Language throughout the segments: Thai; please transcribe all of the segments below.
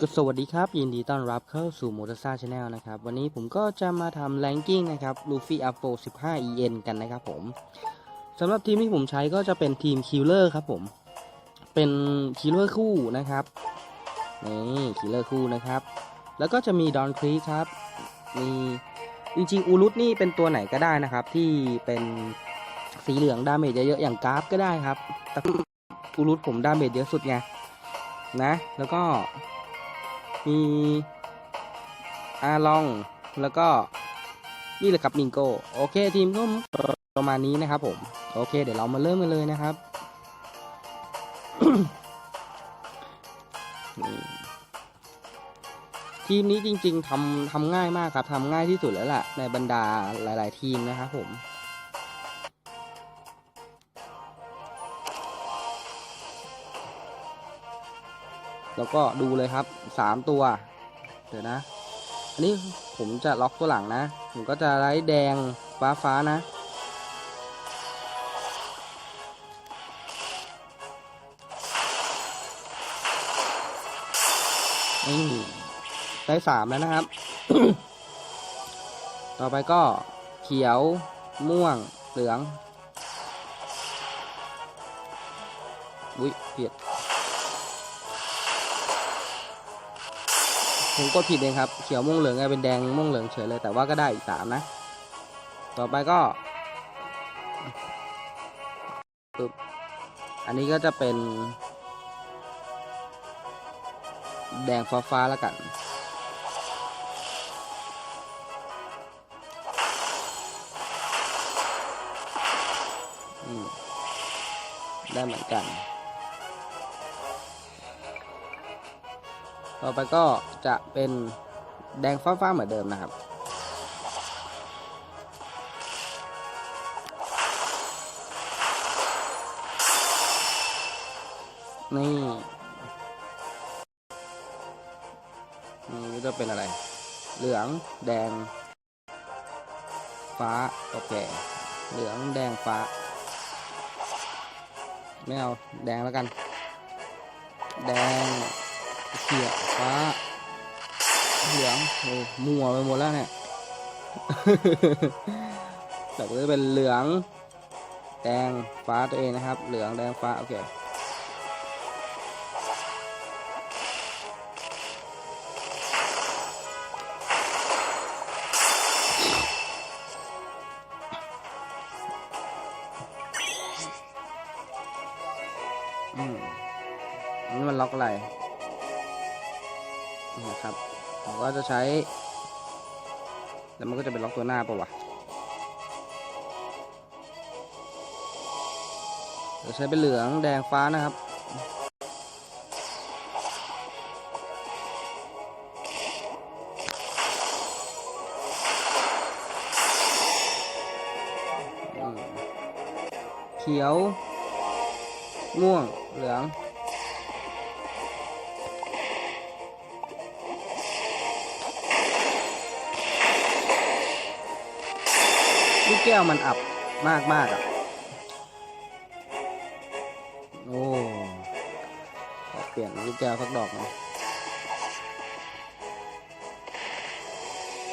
ก็สวัสดีครับ ยินดีต้อนรับเข้าสู่ m o t o r s a Channel นะครับ วันนี้ผมก็จะมาทำ ranking นะครับ Luffy a p o 15 EN กันนะครับผมสำหรับทีมที่ผมใช้ก็จะเป็นทีม Killer ครับผม เป็น Killer คู่นะครับ นี่ Killer คู่นะครับ แล้วก็จะมี Don c r e e ครับ มีจริงๆ อูรุตนี่เป็นตัวไหนก็ได้นะครับ ที่เป็นสีเหลืองดาเมจเยอะๆอย่างกราฟก็ได้ครับแต่อูรุตผมดาเมจเยอะสุดไงนะ แล้วก็ มีอาลองแล้วก็นี่แหละครับมิงโกโอเคทีมก็ประมาณนี้นะครับผม โอเค เดี๋ยวเรามาเริ่มกันเลยนะครับทีมนี้จริง ๆทำทำง่ายมากครับทำง่ายที่สุดแล้วล่ะในบรรดาหลาย ๆ ทีมนะครับผม แล้วก็ดูเลยครับสามตัว เดี๋ยวนะ อันนี้ผมจะล็อกตัวหลังนะ ผมก็จะไล่แดงฟ้าฟ้านะนี่ได้สามแล้วนะครับ ต่อไปก็เขียว ม่วง เหลือง อุ้ยเพียด ผมกดผิดเองครับ เขียวม่วงเหลืองกลายเป็นแดงม่วงเหลืองเฉยเลย แต่ว่าก็ได้อีกสามนะ ต่อไปก็ปึ๊บอันนี้ก็จะเป็น แดงฟ้าฟ้าๆแล้วกัน ได้เหมือนกัน ต่อไปก็จะเป็นแดงฟ้าๆเหมือนเดิมนะครับ นี่นี่จะเป็นอะไร เหลืองแดง ฟ้าโอเคเหลืองแดงฟ้า ไม่เอา แดงแล้วกัน แดง เขียวฟ้า เหลืองโอ้มัวไปหมดแล้วเนี่ยแต่ก็จะเป็นเหลือง แดงฟ้าตัวเองนะครับ เหลืองแดงฟ้าโอเคอืมนี่มันล็อกอะไร นะครับผมก็จะใช้ แล้วมันก็จะเป็นล็อกตัวหน้าปะวะจะใช้เป็นเหลืองแดงฟ้านะครับเขียว ม่วง เหลือง แก้วมันอับมากมากอะ โอ้ขอเปลี่ยนลูกแก้วสักดอกหนะ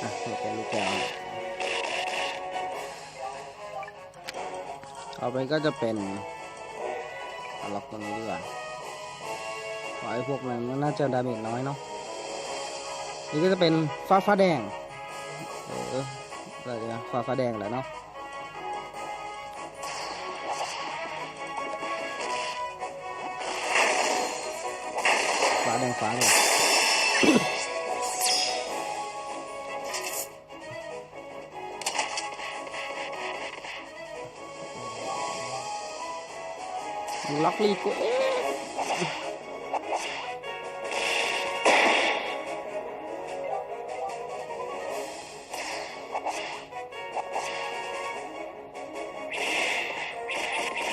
อะเปลี่ยนลูกแก้วต่อไปก็จะเป็นอาล็อกตรงนี้ดีกว่าขอไอ้พวกนั้นนน่าจะดาเมจน้อยเนาะนี่ก็จะเป็นฟ้าฟ้าแดง เอออะไรนะฟ้าฟ้าแดงแหละเนาะ ฟ้าแดงฟ้าเลยล็อกลีกูเอ๊ะ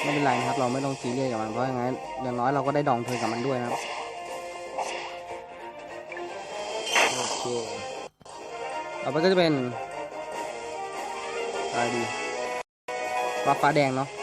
ไม่เป็นไรนะครับ เราไม่ต้องซีเรียสกับมันเพราะย่างนั้นอย่างน้อยเราก็ได้ดองเทินกับมันด้วยนะครับ โอเคต่อไปก็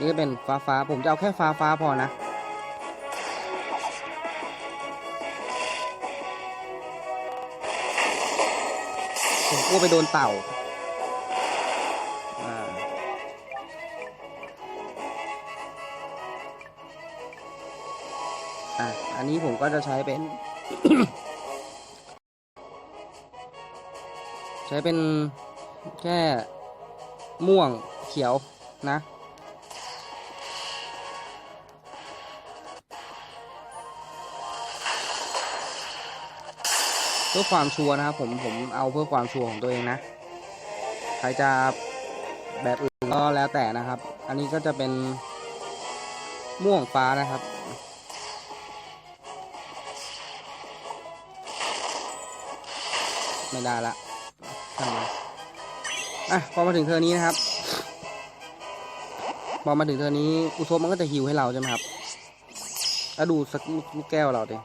นี่ก็เป็นฟ้าฟ้าผมจะเอาแค่ฟ้าฟ้าพอนะ ผมกลัวไปโดนเต่าอ่าอะอันนี้ผมก็จะใช้เป็น ใช้เป็นแค่ม่วงเขียวนะ เพื่อความชัวร์นะครับผมผมเอาเพื่อความชัวร์ของตัวเองนะ ใครจะแบบอื่นก็แล้วแต่นะครับ อันนี้ก็จะเป็นม่วงฟ้านะครับไม่ได้ละทำไมอะพอมาถึงเธอนี้นะครับ พอมาถึงเธอนี้อุซบมันก็จะฮิวให้เราใช่ไหมครับแล้วดูสักลูกลูกแก้วเราดิ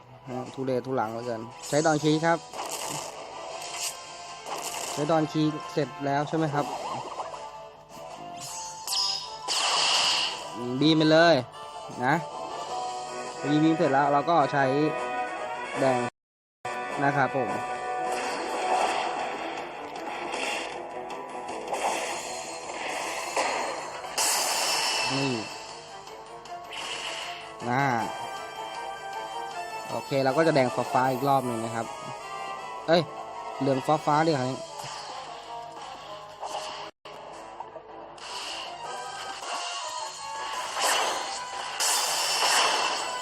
ทุเรศทุหลังเหลือเกิน ใช้ดอนคีครับ ใช้ดอนคีเสร็จแล้วใช่ไหมครับ บีมไปเลยนะบีบีมเสร็จแล้วเราก็ใช้แดงนะครับผมนี่น่า โอเคเราก็จะแดงฟ้าฟ้าอีกรอบหนึ่งนะครับ เอ้ยเหลืองฟ้าฟ้าๆดิครับ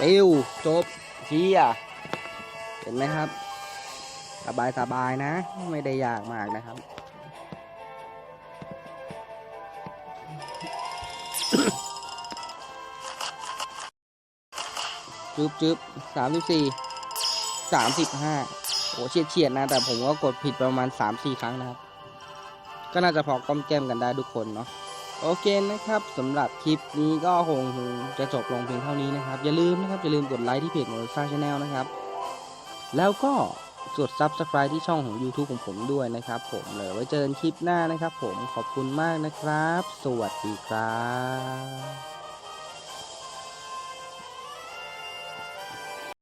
ปิวจบเชียเห็นไหมครับ สบายสบายๆนะ ไม่ได้ยากมากนะครับ จึ๊บจึ๊บสามสิบสี่สามสิบห้าโอ้เฉียดเฉียดนะ แต่ผมก็กดผิดประมาณสามสี่ครั้งนะครับ ก็น่าจะพอก้อมแก้มกันได้ทุกคนเนาะโอเคนะครับสำหรับคลิปนี้ก็คงจะจบลงเพียงเท่านี้นะครับ อย่าลืมนะครับ อย่าลืมกดไลค์ที่เพจโมโนซ่าชาแนลนะครับ แล้วก็กด Subscribe ที่ช่องของ YouTube ของผมด้วยนะครับ ผมเลยไว้เจอกันคลิปหน้านะครับ ผมขอบคุณมากนะครับ สวัสดีครับ